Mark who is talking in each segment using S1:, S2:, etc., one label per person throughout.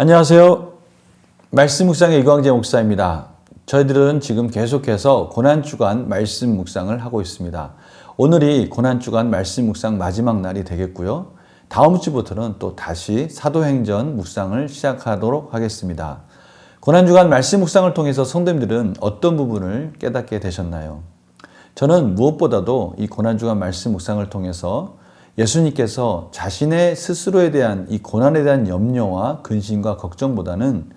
S1: 안녕하세요. 말씀 묵상의 이광재 목사입니다. 저희들은 지금 계속해서 고난주간 말씀 묵상을 하고 있습니다. 오늘이 고난주간 말씀 묵상 마지막 날이 되겠고요. 다음 주부터는 또 다시 사도행전 묵상을 시작하도록 하겠습니다. 고난주간 말씀 묵상을 통해서 성도님들은 어떤 부분을 깨닫게 되셨나요? 저는 무엇보다도 이 고난주간 말씀 묵상을 통해서 예수님께서 자신의 스스로에 대한 이 고난에 대한 염려와 근심과 걱정보다는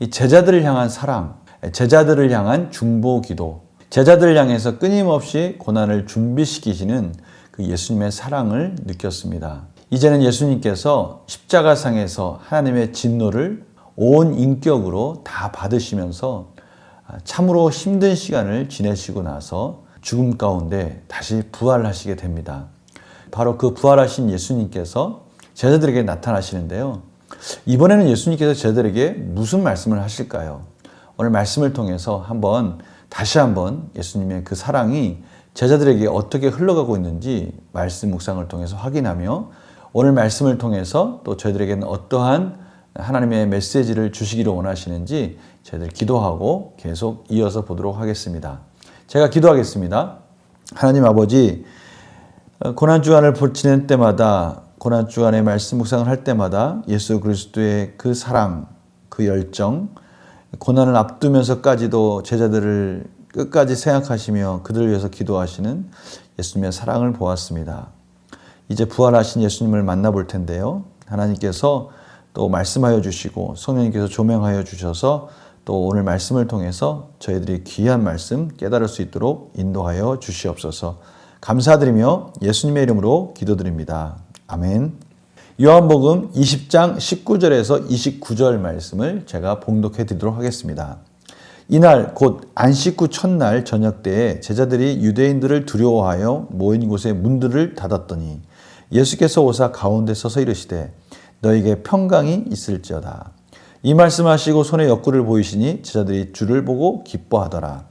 S1: 이 제자들을 향한 사랑, 제자들을 향한 중보 기도, 제자들을 향해서 끊임없이 고난을 준비시키시는 그 예수님의 사랑을 느꼈습니다. 이제는 예수님께서 십자가상에서 하나님의 진노를 온 인격으로 다 받으시면서 참으로 힘든 시간을 지내시고 나서 죽음 가운데 다시 부활하시게 됩니다. 바로 그 부활하신 예수님께서 제자들에게 나타나시는데요. 이번에는 예수님께서 제자들에게 무슨 말씀을 하실까요? 오늘 말씀을 통해서 한번 다시 한번 예수님의 그 사랑이 제자들에게 어떻게 흘러가고 있는지 말씀 묵상을 통해서 확인하며 오늘 말씀을 통해서 또 저희들에게는 어떠한 하나님의 메시지를 주시기를 원하시는지 저희들 기도하고 계속 이어서 보도록 하겠습니다. 제가 기도하겠습니다. 하나님 아버지, 고난 주간을 지낼 때마다 고난 주간의 말씀 묵상을 할 때마다 예수 그리스도의 그 사랑, 그 열정, 고난을 앞두면서까지도 제자들을 끝까지 생각하시며 그들을 위해서 기도하시는 예수님의 사랑을 보았습니다. 이제 부활하신 예수님을 만나볼 텐데요. 하나님께서 또 말씀하여 주시고 성령님께서 조명하여 주셔서 또 오늘 말씀을 통해서 저희들이 귀한 말씀 깨달을 수 있도록 인도하여 주시옵소서. 감사드리며 예수님의 이름으로 기도드립니다. 아멘. 요한복음 20장 19절에서 29절 말씀을 제가 봉독해 드리도록 하겠습니다. 이날 곧 안식 후 첫날 저녁 때에 제자들이 유대인들을 두려워하여 모인 곳에 문들을 닫았더니 예수께서 오사 가운데 서서 이르시되 너에게 평강이 있을지어다. 이 말씀하시고 손에 옆구리를 보이시니 제자들이 주를 보고 기뻐하더라.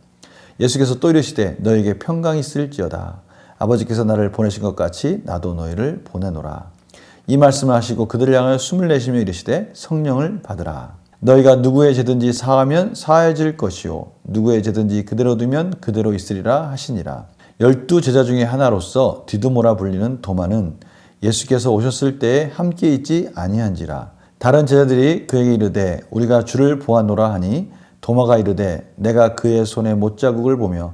S1: 예수께서 또 이르시되 너에게 평강이 있을지어다. 아버지께서 나를 보내신 것 같이 나도 너희를 보내노라. 이 말씀을 하시고 그들을 향하여 숨을 내쉬며 이르시되 성령을 받으라. 너희가 누구의 죄든지 사하면 사해질 것이요 누구의 죄든지 그대로 두면 그대로 있으리라 하시니라. 열두 제자 중에 하나로서 디두모라 불리는 도마는 예수께서 오셨을 때에 함께 있지 아니한지라. 다른 제자들이 그에게 이르되 우리가 주를 보았노라 하니 도마가 이르되 내가 그의 손에 못자국을 보며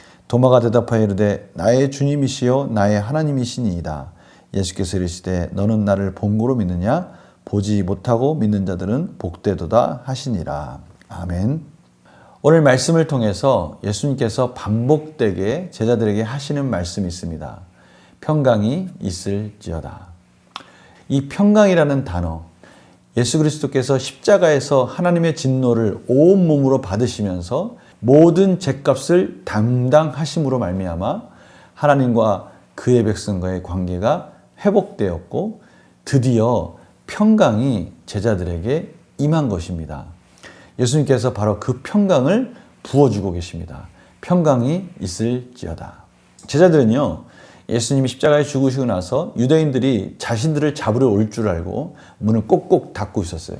S1: 도마가 대답하여 이르되 나의 주님이시요 나의 하나님이시니이다. 예수께서 이르시되 너는 나를 본고로 믿느냐 보지 못하고 믿는 자들은 복되도다 하시니라. 아멘. 오늘 말씀을 통해서 예수님께서 반복되게 제자들에게 하시는 말씀이 있습니다. 평강이 있을지어다. 이 평강이라는 단어, 예수 그리스도께서 십자가에서 하나님의 진노를 온 몸으로 받으시면서 모든 죄값을 담당하심으로 말미암아 하나님과 그의 백성과의 관계가 회복되었고 드디어 평강이 제자들에게 임한 것입니다. 예수님께서 바로 그 평강을 부어주고 계십니다. 평강이 있을지어다. 제자들은요, 예수님이 십자가에 죽으시고 나서 유대인들이 자신들을 잡으러 올 줄 알고 문을 꼭꼭 닫고 있었어요.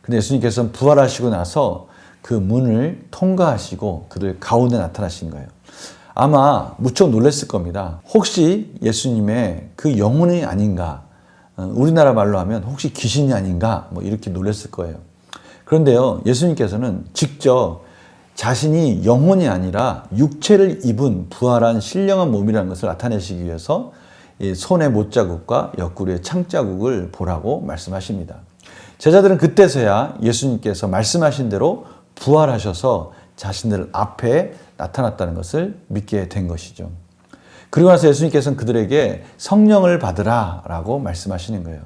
S1: 근데 예수님께서는 부활하시고 나서 그 문을 통과하시고 그들 가운데 나타나신 거예요. 아마 무척 놀랐을 겁니다. 혹시 예수님의 그 영혼이 아닌가? 어, 우리나라 말로 하면 혹시 귀신이 아닌가? 뭐 이렇게 놀랐을 거예요. 그런데요, 예수님께서는 직접 자신이 영혼이 아니라 육체를 입은 부활한 신령한 몸이라는 것을 나타내시기 위해서 손의 못자국과 옆구리의 창자국을 보라고 말씀하십니다. 제자들은 그때서야 예수님께서 말씀하신 대로 부활하셔서 자신들 앞에 나타났다는 것을 믿게 된 것이죠. 그리고 나서 예수님께서는 그들에게 성령을 받으라 라고 말씀하시는 거예요.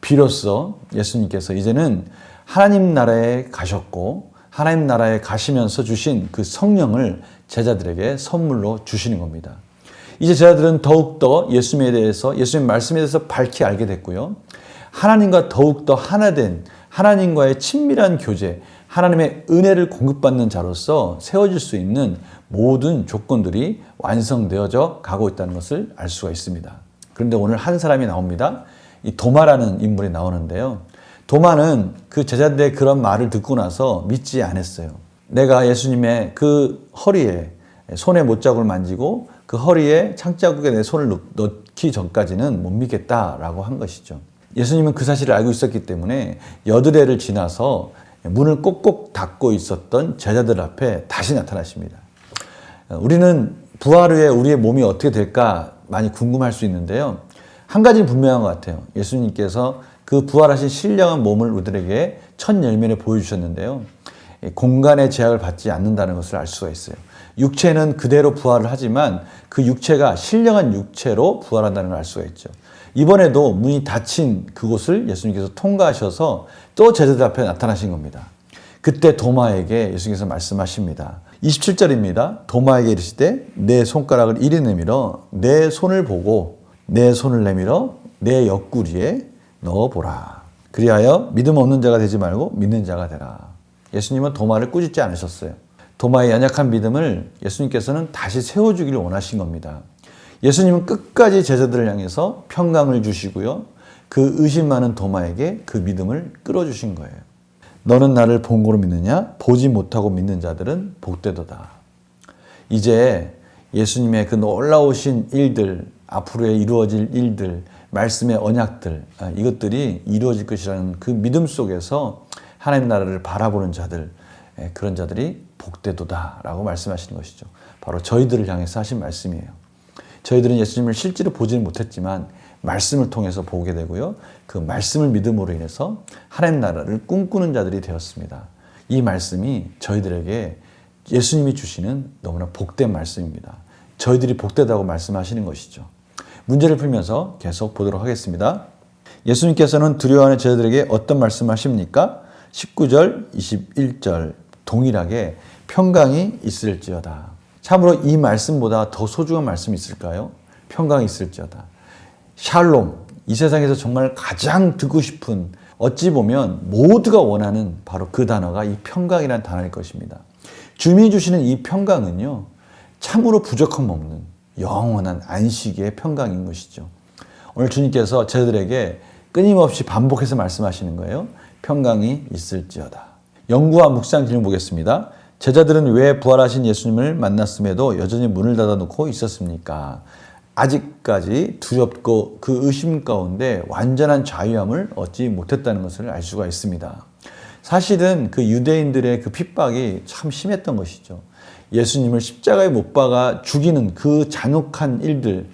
S1: 비로소 예수님께서 이제는 하나님 나라에 가셨고 하나님 나라에 가시면서 주신 그 성령을 제자들에게 선물로 주시는 겁니다. 이제 제자들은 더욱더 예수님에 대해서 예수님 말씀에 대해서 밝히 알게 됐고요. 하나님과 더욱더 하나 된 하나님과의 친밀한 교제, 하나님의 은혜를 공급받는 자로서 세워질 수 있는 모든 조건들이 완성되어져 가고 있다는 것을 알 수가 있습니다. 그런데 오늘 한 사람이 나옵니다. 이 도마라는 인물이 나오는데요. 도마는 그 제자들의 그런 말을 듣고 나서 믿지 않았어요. 내가 예수님의 그 허리에 손에 못자국을 만지고 그 허리에 창자국에 내 손을 넣기 전까지는 못 믿겠다라고 한 것이죠. 예수님은 그 사실을 알고 있었기 때문에 여드레를 지나서 문을 꼭꼭 닫고 있었던 제자들 앞에 다시 나타나십니다. 우리는 부활 후에 우리의 몸이 어떻게 될까 많이 궁금할 수 있는데요. 한 가지는 분명한 것 같아요. 예수님께서 그 부활하신 신령한 몸을 우리들에게 첫 열면에 보여주셨는데요. 공간의 제약을 받지 않는다는 것을 알 수가 있어요. 육체는 그대로 부활을 하지만 그 육체가 신령한 육체로 부활한다는 걸 알 수가 있죠. 이번에도 문이 닫힌 그곳을 예수님께서 통과하셔서 또 제자들 앞에 나타나신 겁니다. 그때 도마에게 예수님께서 말씀하십니다. 27절입니다. 도마에게 이르시되 내 손가락을 이리 내밀어 내 손을 보고 내 손을 내밀어 내 옆구리에 넣어보라. 그리하여 믿음 없는 자가 되지 말고 믿는 자가 되라. 예수님은 도마를 꾸짖지 않으셨어요. 도마의 연약한 믿음을 예수님께서는 다시 세워주기를 원하신 겁니다. 예수님은 끝까지 제자들을 향해서 평강을 주시고요. 그 의심 많은 도마에게 그 믿음을 끌어주신 거예요. 너는 나를 본 거로 믿느냐? 보지 못하고 믿는 자들은 복되도다. 이제 예수님의 그 놀라우신 일들, 앞으로에 이루어질 일들, 말씀의 언약들, 아, 이것들이 이루어질 것이라는 그 믿음 속에서 하나님 나라를 바라보는 자들, 예, 그런 자들이 복되도다라고 말씀하시는 것이죠. 바로 저희들을 향해서 하신 말씀이에요. 저희들은 예수님을 실제로 보지는 못했지만 말씀을 통해서 보게 되고요. 그 말씀을 믿음으로 인해서 하나님 나라를 꿈꾸는 자들이 되었습니다. 이 말씀이 저희들에게 예수님이 주시는 너무나 복된 말씀입니다. 저희들이 복되다고 말씀하시는 것이죠. 문제를 풀면서 계속 보도록 하겠습니다. 예수님께서는 두려워하는 제자들에게 어떤 말씀하십니까? 19절, 21절 동일하게 평강이 있을지어다. 참으로 이 말씀보다 더 소중한 말씀이 있을까요? 평강이 있을지어다. 샬롬, 이 세상에서 정말 가장 듣고 싶은 어찌 보면 모두가 원하는 바로 그 단어가 이 평강이라는 단어일 것입니다. 주님이 주시는 이 평강은요, 참으로 부족함 없는 영원한 안식의 평강인 것이죠. 오늘 주님께서 저들에게 끊임없이 반복해서 말씀하시는 거예요. 평강이 있을지어다. 연구와 묵상 질문 보겠습니다. 제자들은 왜 부활하신 예수님을 만났음에도 여전히 문을 닫아놓고 있었습니까? 아직까지 두렵고 그 의심 가운데 완전한 자유함을 얻지 못했다는 것을 알 수가 있습니다. 사실은 그 유대인들의 그 핍박이 참 심했던 것이죠. 예수님을 십자가에 못 박아 죽이는 그 잔혹한 일들,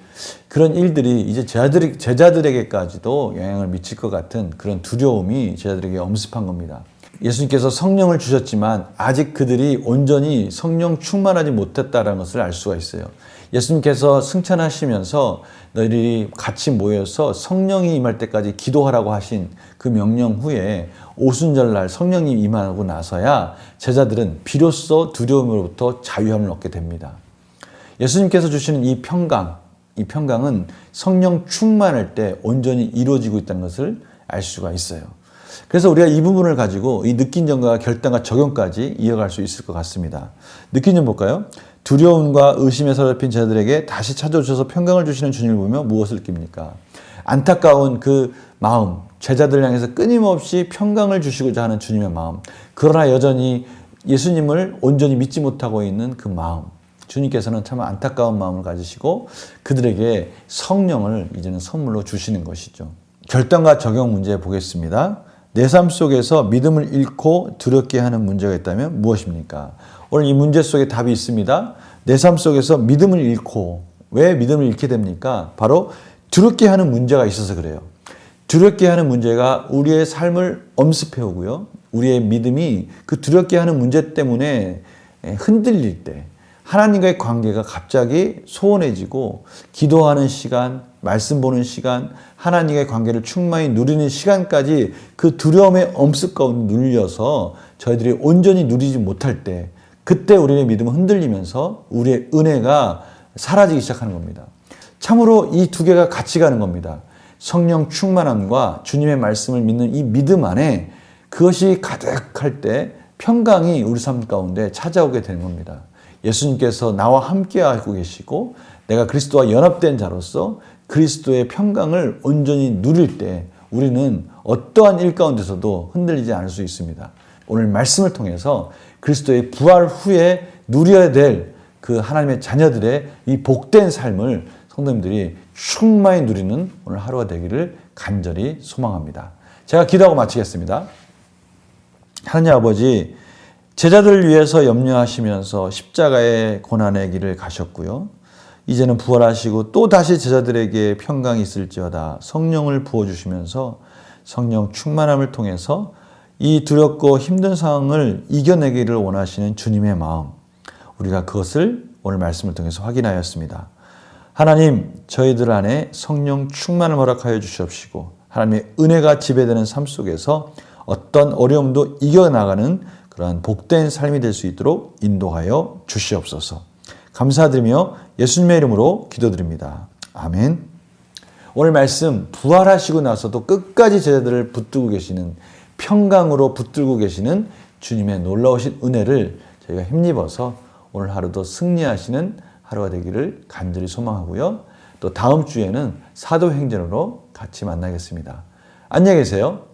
S1: 그런 일들이 이제 제자들, 제자들에게까지도 영향을 미칠 것 같은 그런 두려움이 제자들에게 엄습한 겁니다. 예수님께서 성령을 주셨지만 아직 그들이 온전히 성령 충만하지 못했다는 것을 알 수가 있어요. 예수님께서 승천하시면서 너희들이 같이 모여서 성령이 임할 때까지 기도하라고 하신 그 명령 후에 오순절날 성령이 임하고 나서야 제자들은 비로소 두려움으로부터 자유함을 얻게 됩니다. 예수님께서 주시는 이 평강, 이 평강은 성령 충만할 때 온전히 이루어지고 있다는 것을 알 수가 있어요. 그래서 우리가 이 부분을 가지고 이 느낀 점과 결단과 적용까지 이어갈 수 있을 것 같습니다. 느낀 점 볼까요? 두려움과 의심에 사로잡힌 제자들에게 다시 찾아오셔서 평강을 주시는 주님을 보며 무엇을 느낍니까? 안타까운 그 마음, 제자들 향해서 끊임없이 평강을 주시고자 하는 주님의 마음. 그러나 여전히 예수님을 온전히 믿지 못하고 있는 그 마음. 주님께서는 참 안타까운 마음을 가지시고 그들에게 성령을 이제는 선물로 주시는 것이죠. 결단과 적용 문제 보겠습니다. 내 삶 속에서 믿음을 잃고 두렵게 하는 문제가 있다면 무엇입니까? 오늘 이 문제 속에 답이 있습니다. 내 삶 속에서 믿음을 잃고 왜 믿음을 잃게 됩니까? 바로 두렵게 하는 문제가 있어서 그래요. 두렵게 하는 문제가 우리의 삶을 엄습해 오고요. 우리의 믿음이 그 두렵게 하는 문제 때문에 흔들릴 때 하나님과의 관계가 갑자기 소원해지고 기도하는 시간, 말씀 보는 시간, 하나님과의 관계를 충만히 누리는 시간까지 그 두려움의 엄습 가운데 눌려서 저희들이 온전히 누리지 못할 때 그때 우리의 믿음은 흔들리면서 우리의 은혜가 사라지기 시작하는 겁니다. 참으로 이 두 개가 같이 가는 겁니다. 성령 충만함과 주님의 말씀을 믿는 이 믿음 안에 그것이 가득할 때 평강이 우리 삶 가운데 찾아오게 되는 겁니다. 예수님께서 나와 함께 하고 계시고 내가 그리스도와 연합된 자로서 그리스도의 평강을 온전히 누릴 때 우리는 어떠한 일 가운데서도 흔들리지 않을 수 있습니다. 오늘 말씀을 통해서 그리스도의 부활 후에 누려야 될 그 하나님의 자녀들의 이 복된 삶을 성도님들이 충만히 누리는 오늘 하루가 되기를 간절히 소망합니다. 제가 기도하고 마치겠습니다. 하나님 아버지, 제자들을 위해서 염려하시면서 십자가의 고난의 길을 가셨고요. 이제는 부활하시고 또 다시 제자들에게 평강이 있을지어다 성령을 부어주시면서 성령 충만함을 통해서 이 두렵고 힘든 상황을 이겨내기를 원하시는 주님의 마음, 우리가 그것을 오늘 말씀을 통해서 확인하였습니다. 하나님, 저희들 안에 성령 충만을 허락하여 주시옵시고, 하나님의 은혜가 지배되는 삶 속에서 어떤 어려움도 이겨나가는 그러한 복된 삶이 될 수 있도록 인도하여 주시옵소서. 감사드리며 예수님의 이름으로 기도드립니다. 아멘. 오늘 말씀 부활하시고 나서도 끝까지 제자들을 붙들고 계시는 평강으로 붙들고 계시는 주님의 놀라우신 은혜를 저희가 힘입어서 오늘 하루도 승리하시는 하루가 되기를 간절히 소망하고요. 또 다음 주에는 사도행전으로 같이 만나겠습니다. 안녕히 계세요.